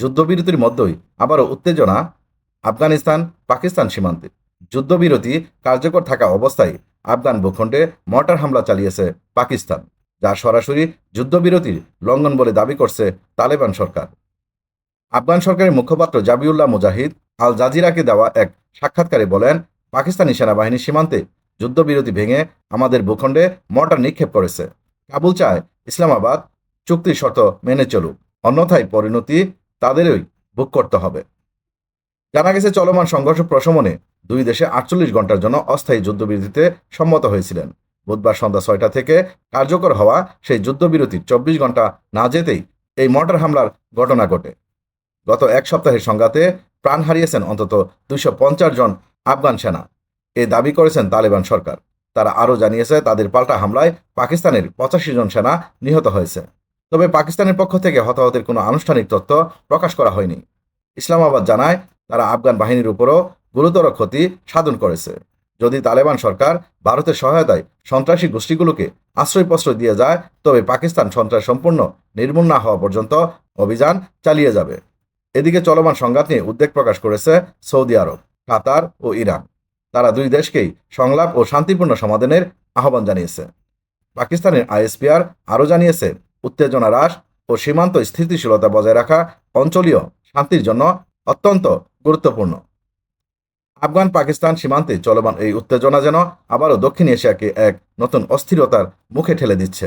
যুদ্ধবিরতির মধ্যেই আবারও উত্তেজনা আফগানিস্তান, পাকিস্তান সীমান্তে। যুদ্ধবিরতি কার্যকর থাকা অবস্থায় আফগান ভূখণ্ডে মর্টার হামলা চালিয়েছে পাকিস্তান, যা সরাসরি যুদ্ধবিরতির লঙ্ঘন বলে দাবি করছে তালেবান সরকার। আফগান সরকারের মুখপাত্র জাবিউল্লাহ মুজাহিদ আল জাজিরাকে দেওয়া এক সাক্ষাৎকারে বলেন, পাকিস্তানি সেনাবাহিনী সীমান্তে যুদ্ধবিরতি ভেঙে আমাদের ভূখণ্ডে মর্টার নিক্ষেপ করেছে। কাবুল চায় ইসলামাবাদ চুক্তির শর্ত মেনে চলুক, অন্যথায় পরিণতি তাদেরই ভোগ করতে হবে। জানা গেছে, চলমান সংঘর্ষ প্রশমনে দুই দেশে আটচল্লিশ ঘণ্টার জন্য অস্থায়ী যুদ্ধবিরতিতে সম্মত হয়েছিলেন। বুধবার সন্ধ্যা ছয়টা থেকে কার্যকর হওয়া সেই যুদ্ধবিরতির চব্বিশ ঘণ্টা না যেতেই এই মর্টার হামলার ঘটনা ঘটে। গত এক সপ্তাহের সংঘাতে প্রাণ হারিয়েছেন অন্তত দুইশো পঞ্চাশ জন আফগান সেনা। এ দাবি করেছেন তালেবান সরকার। তারা আরও জানিয়েছে, তাদের পাল্টা হামলায় পাকিস্তানের পঁচাশি জন সেনা নিহত হয়েছে। তবে পাকিস্তানের পক্ষ থেকে হতাহতের কোনো আনুষ্ঠানিক তথ্য প্রকাশ করা হয়নি। ইসলামাবাদ জানায়, তারা আফগান বাহিনীর উপরও গুরুতর ক্ষতি সাধন করেছে। যদি তালেবান সরকার ভারতের সহায়তায় সন্ত্রাসী গোষ্ঠীগুলোকে আশ্রয় প্রশ্রয় দিয়ে যায়, তবে পাকিস্তান সন্ত্রাস সম্পূর্ণ নির্মূল না হওয়া পর্যন্ত অভিযান চালিয়ে যাবে। এদিকে চলমান সংঘাত নিয়ে উদ্বেগ প্রকাশ করেছে সৌদি আরব, কাতার ও ইরান। তারা দুই দেশকেই সংলাপ ও শান্তিপূর্ণ সমাধানের আহ্বান জানিয়েছে। পাকিস্তানের আইএসপিআর আরও জানিয়েছে উত্তেজনা হ্রাস ও সীমান্ত স্থিতিশীলতা বজায় রাখা অঞ্চলীয় শান্তির জন্য অত্যন্ত গুরুত্বপূর্ণ। আফগান পাকিস্তান সীমান্তে চলমান এই উত্তেজনা যেন আবারও দক্ষিণ এশিয়াকে এক নতুন অস্থিরতার মুখে ঠেলে দিচ্ছে।